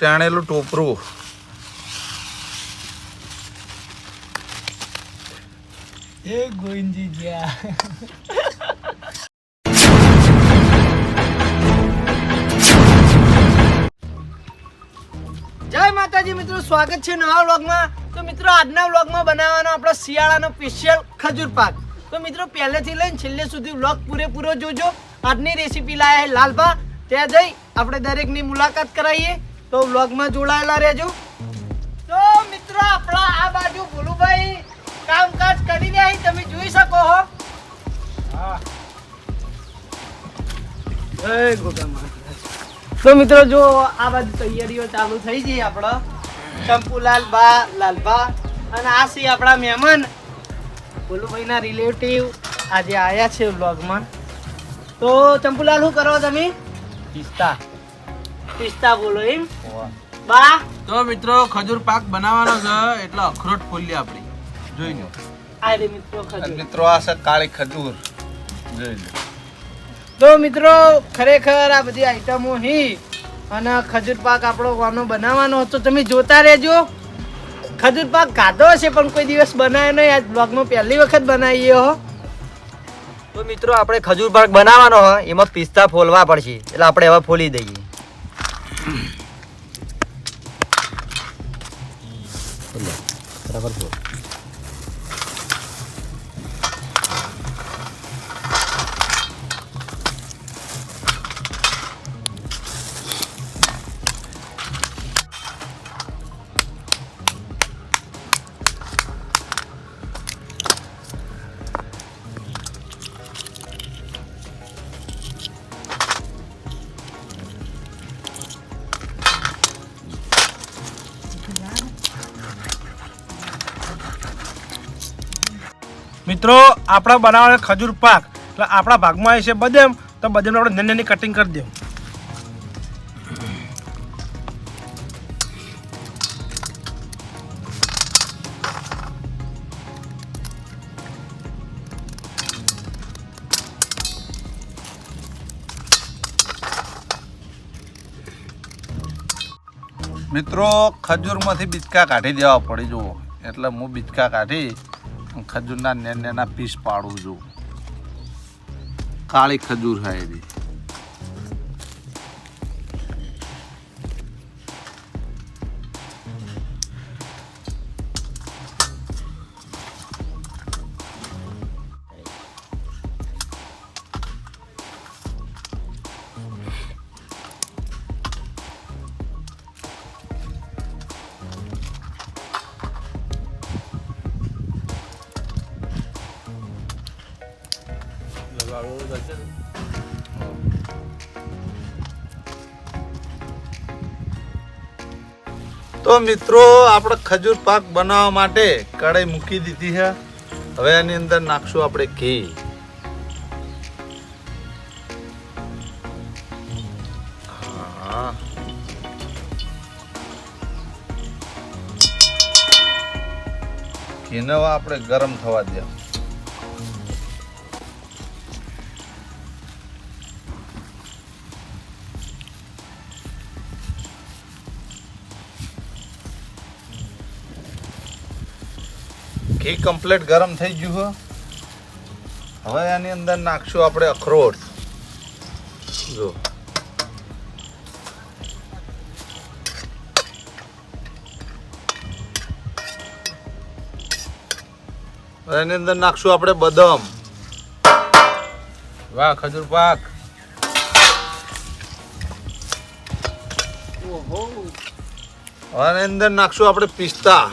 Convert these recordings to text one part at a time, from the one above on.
ચાણેલું ટોપરું. ગોવિંદજી ગયા. જય માતાજી મિત્રો, સ્વાગત છે નવા વ્લોગમાં. તો મિત્રો, આજના વ્લોગમાં બનાવવાનો આપણો શિયાળાનો સ્પેશિયલ ખજૂર તો મિત્રો, પહેલેથી લઈને છેલ્લે સુધી વ્લોગ પૂરેપૂરો જોજો. આજની રેસીપી લાયા લાલભા. ત્યાં જઈ આપણે દરેકની મુલાકાત કરાવીએ. તો વ્લોગમાં જોડાયેલા રહેજો. તો મિત્રો આપણા આ બાજુ ભોલુભાઈ કામકાજ કરીને અહીં તમે જોઈ શકો હો. તો મિત્રો જો આ બાજુ તૈયારીઓ ચાલુ થઈ ગઈ આપણો. ચંપુલાલ બા લાલભા અને આ છે આપણા મહેમાન. ભોલુભાઈના રિલેટિવ આજે આવ્યા છે વ્લોગમાં. તો ચંપુલાલ શું કરો તમે? પિસ્તા. પિસ્તા બોલો એમ. બા. તો મિત્રો ખજૂર પાક બનાવવાનો છે એટલે અખરોટ ફોલી આપણી. જોઈ લો. આ રે મિત્રો ખજૂર. મિત્રો આ છે કાળી ખજૂર. જોઈ લો. તો મિત્રો ખરેખર આ બધી આઈટમો હી અને ખજૂર પાક આપણો વાનો બનાવવાનો હતો. તમે જોતા રહેજો. ખજૂર પાક ખાધો હશે પણ કોઈ દિવસ બનાવ્યો નહીં. આજ બ્લોગમાં પહેલી વખત બનાવીએ હો. તો મિત્રો આપણે ખજૂર પાક બનાવવાનો હોય એમાં પિસ્તા ફોલવા પડશે. એટલે આપણે હવે ફોલી દઈએ. બરાબર ફોલ. મિત્રો, આપણા બનાવવાના ખજૂર પાક, એટલે આપણા ભાગમાં આવે છે બદામ, તો બદામ આપણે નાની નાની કટિંગ કરી દઉં મિત્રો, ખજૂરમાંથી બિચકા કાઢી દેવા પડી, જુઓ. એટલે હું બિચકા કાઢી ખજૂરના નેના પીસ પાડું છું. કાળી ખજૂર છે એની તો મિત્રો, આપણે ખજૂર પાક બનાવવા માટે કઢાઈ મૂકી દીધી છે. હવે એની અંદર નાખશું આપણે ઘી. ઘીને આપણે ગરમ થવા દે. ઘી કમ્પ્લીટ ગરમ થઈ ગયું હો. હવે એની અંદર નાખશું આપણે અખરોટ. જો એની અંદર નાખશું આપણે બદામ. વાહ ખજૂર પાક. એની અંદર નાખશું આપણે પિસ્તા.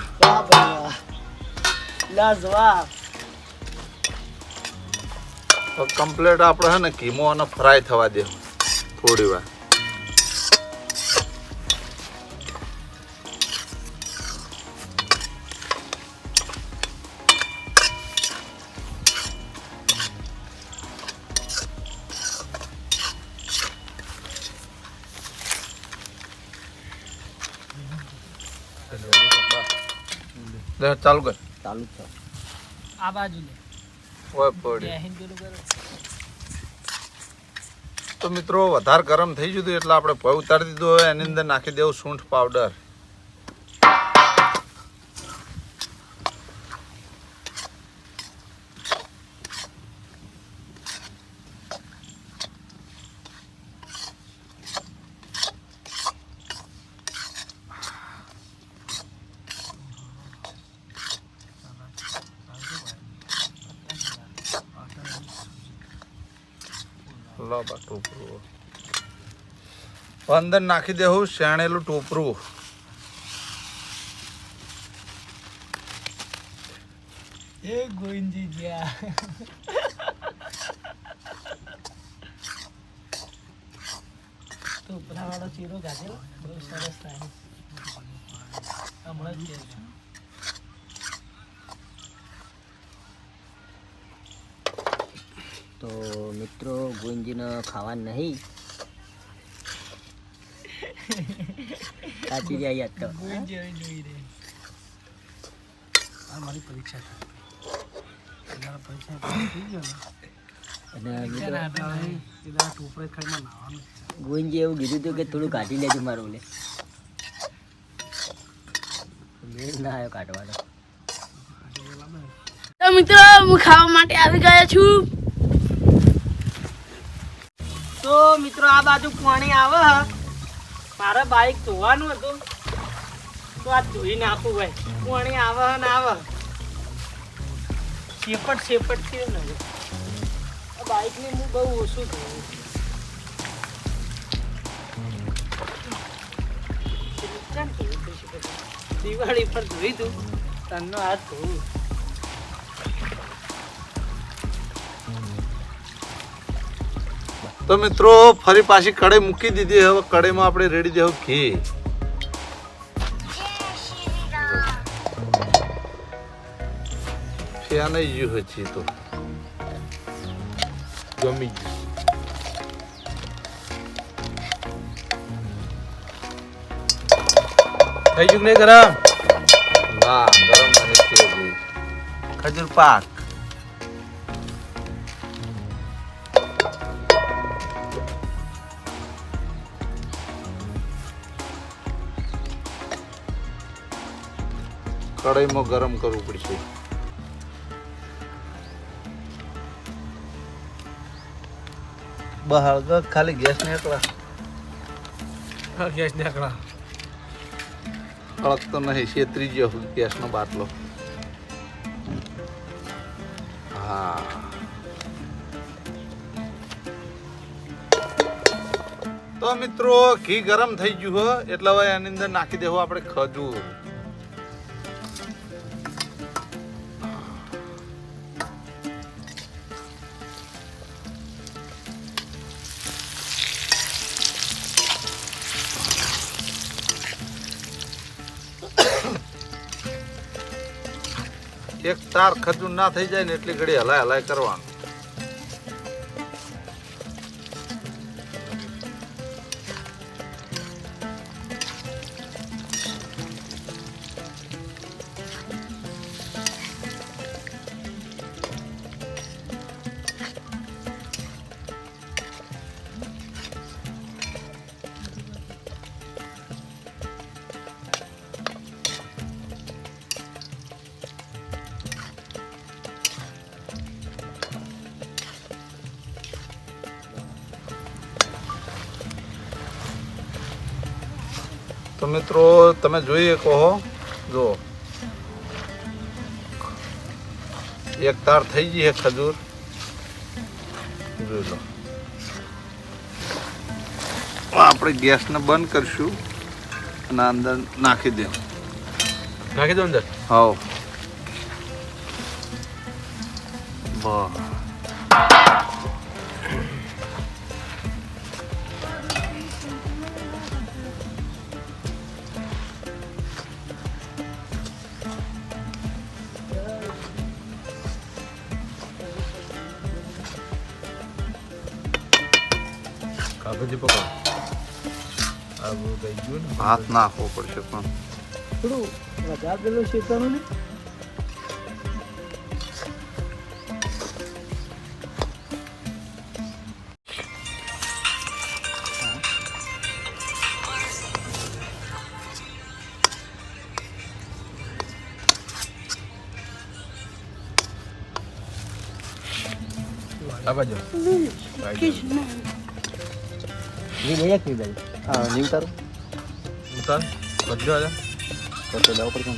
લાજવાબ કમ્પ્લીટ આપણે હે ને કીમો અને ફ્રાય થવા દે. થોડી વાર. ચાલુ કર. ચાલુ છે. આ બાજુ લે. ઓય પડી હિન્દ તો મિત્રો વધારે ગરમ થઈ જતું એટલે આપણે ભય ઉતારી દીધું હવે એની અંદર નાખી દેવું સૂંઠ પાવડર બા અંદર નાખી દેવું શેણેલું ટોપરું. એ ગોવિંદજી ગયા. તો ચીરો ગાજેલો બહુ સરસ થાય. હમણાં જ તો મિત્રો ગુંજીને ખાવાનું નહીં. સાચી જાય તો મારી પરીક્ષા ગુંજી એવું કીધું હતું કે થોડું કાઢી લેજો મારું લે ના આવ્યો કાઢવાનો. મિત્રો હું ખાવા માટે આવી ગયા છું. તો મિત્રો આ બાજુ પાણી આવે મારે બાઈક ધોવાનું હતું. તો આ ધોઈ નાખું ભાઈ. પાણી આવે ને આવે શેપટ શેપટ થયું ને. આ બાઈકને હું બહુ ઓછું પછી. દિવાળી પર ધોઈ દઉં તનનો હાથ ધોવું તો મિત્રો, ફરી પાછી કઢાઈ મૂકી દીધી. હવે કઢાઈમાં આપણે રેડી દેવું ઘી. ફ્યા નહીં ગયું હજી તો. ગમી ગયું. નહીં ગરમ? ના ગરમ થયું ખજૂર પાક. કઢાઈમાં ગરમ કરવું પડશે. બહાર ખાલી ગેસ ને હા ગેસ નીકળા. કડક તો નહીં છેતરી ગયો ગેસનો બાટલો. હા. તો મિત્રો ઘી ગરમ થઈ ગયું હો એટલે હવે એની અંદર નાખી દેવું આપણે ખજૂર. તાર ખજૂર ના થઈ જાય ને એટલી ઘડી હલાય હલાય કરવાનું. તો મિત્રો તમે જોઈએ કહો. જો એક તાર થઈ ગઈ છે ખજૂર. જોઈ લો. આપણે ગેસને બંધ કરશું અને અંદર નાખી દઉં નાખી દો અંદર? હા બસ ચાલુ થઈ ગયું ને હાથ નાખવો પડશે પણ થોડું વધારે પેલું શેકાણું ને apa aja? Ini banyak nih bang. Ah, ini taruh. ઉતાર બધું આજે તો તો દવા પર કેમ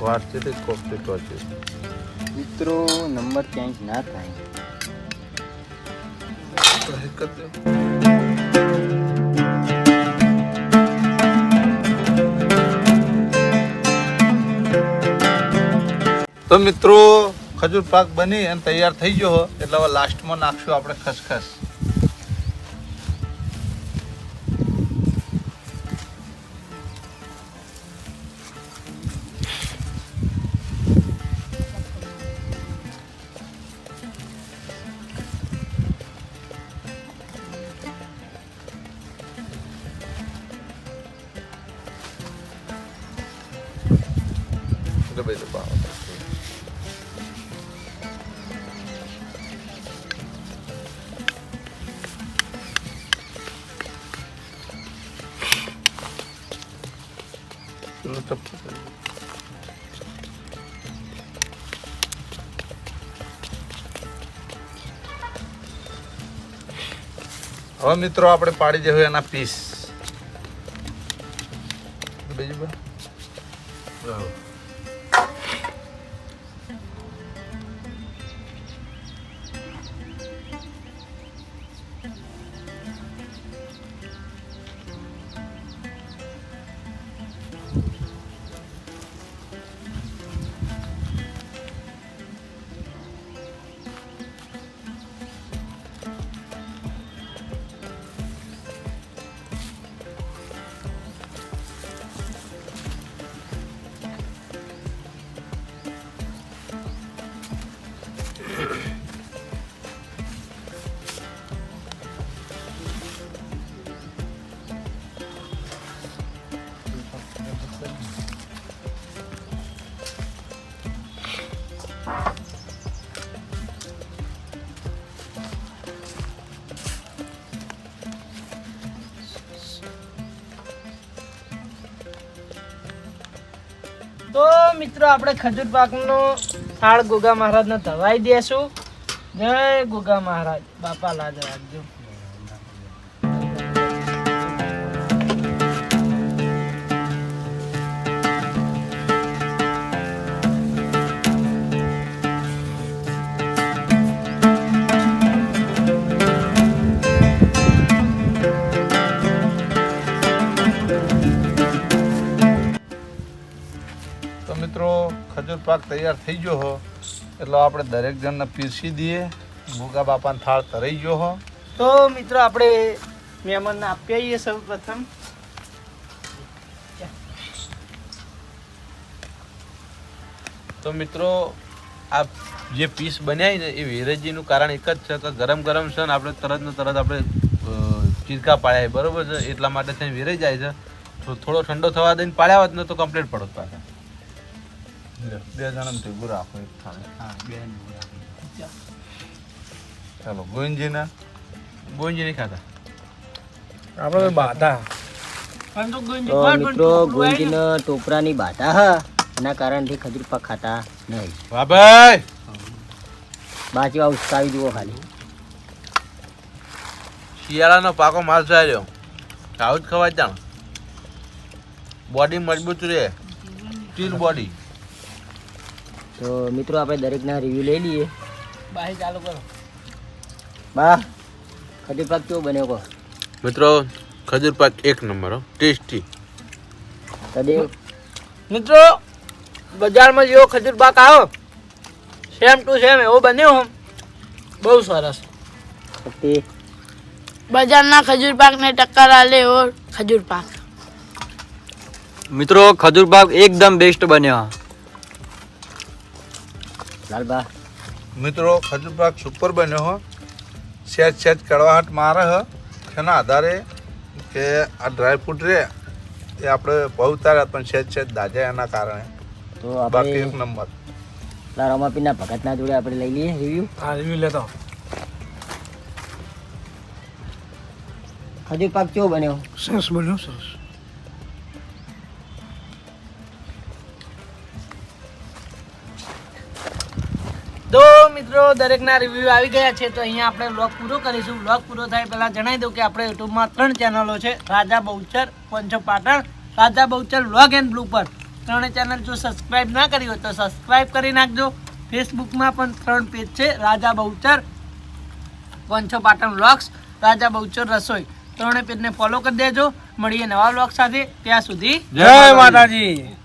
વાતચીત જ કોમ્પ્લીટ વાતચીત મિત્રો નંબર ચેન્જ ના થાય તો તો મિત્રો, ખજૂર પાક બની અને તૈયાર થઈ ગયો એટલે હવે લાસ્ટમાં નાખશું આપણે ખસખસ. હવે મિત્રો આપણે પાડી દેવું એના પીસ. મિત્રો, આપણે ખજૂર પાકનો થાળ ગોગા મહારાજને ધવાઈ દેશું. જય ગોગા મહારાજ. બાપા લાજ રાખજો. ખજૂર પાક તૈયાર થઈ ગયો હો એટલે આપણે દરેક જણને પીરસી દઈએ. ભૂગા બાપાને થાળ તરાઈ ગયો હો. તો મિત્રો આપણે મહેમાનને આપી આવીએ સૌ પ્રથમ તો મિત્રો આ જે પીસ બન્યા ને એ વેરેજીનું કારણ એક જ છે કે ગરમ ગરમ છે ને આપણે તરત ને તરત આપણે ચીરકા પાડ્યા છે, બરોબર છે? એટલા માટે થઈને વેરાઈ જાય છે. તો થોડો ઠંડો થવા દઈને પાડ્યા હોત ને તો કમ્પ્લીટ પડત પાછા. બે જણા ભેગું રાખો એક થાળે. ચાલો ગોવિંદજીને ગોવિંદજી નહીં ખાતા? આપણે બાધા. તો ગુંજી તો પણ મિત્રો ગોવિંદજીના ટોપરાની બાધા હા. એના કારણથી ખજૂરપા ખાતા નહીં. બાબાઈ આવું ઉસકાવી જુઓ ખાલી. શિયાળાનો પાકો માલ રહ્યો આવું જ ખવાય જાણ. બોડી મજબૂત રહે. સ્ટીલ બોડી તો મિત્રો આપણે દરેકના રિવ્યુ લઈ લઈએ. બાહી ચાલુ કરો. બા ખજૂર પાક કેવો બન્યો કહો? મિત્રો ખજૂર પાક એક નંબર ટેસ્ટી. તદેવ મિત્રો બજારમાં જેવો ખજૂર પાક આવ્યો સેમ ટુ સેમ એવો બન્યો હમ બહુ સરસ. શક્તિ બજારના ખજૂર પાકને ટક્કર આલે એવો ખજૂર પાક. મિત્રો ખજૂર પાક એકદમ બેસ્ટ બન્યો. લાલબા મિત્રો ખજૂર સુપર બન્યો હો. સહેજ સહેજ કડવાહટ મારે હ. એના આધારે કે આ ડ્રાયફ્રૂટ રે એ આપણે બહુ તારા પણ સહેજ સહેજ દાજે એના કારણે. તો બાકી એક નંબર. તારા રમાપીના ભગતના જોડે આપણે લઈ લઈએ રિવ્યુ હા રિવ્યુ લેતો. ખજૂર પાક બન્યો? સરસ બન્યો સરસ. મિત્રો દરેકના રિવ્યૂ આવી ગયા છે તો અહીંયા આપણે બ્લોગ પૂરો કરીશું. બ્લોગ પૂરો થાય પહેલાં જણાવી દઉં કે આપણે યુટ્યુબમાં ત્રણ ચેનલો છે. રાજા Bahuchar પંચો Patan. Raja Bahuchar blog and blooper ત્રણે ચેનલ જો સબસ્ક્રાઇબ ના કરી હોય તો સબસ્ક્રાઇબ કરી નાખજો. ફેસબુકમાં પણ ત્રણ પેજ છે. રાજા બહુચર પંચો પાટણ બ્લોગ્સ રાજા બહુચર રસોઈ. ત્રણે પેજને ફોલો કરી દેજો. મળીએ નવા બ્લોગ સાથે. ત્યાં સુધી જય માતાજી.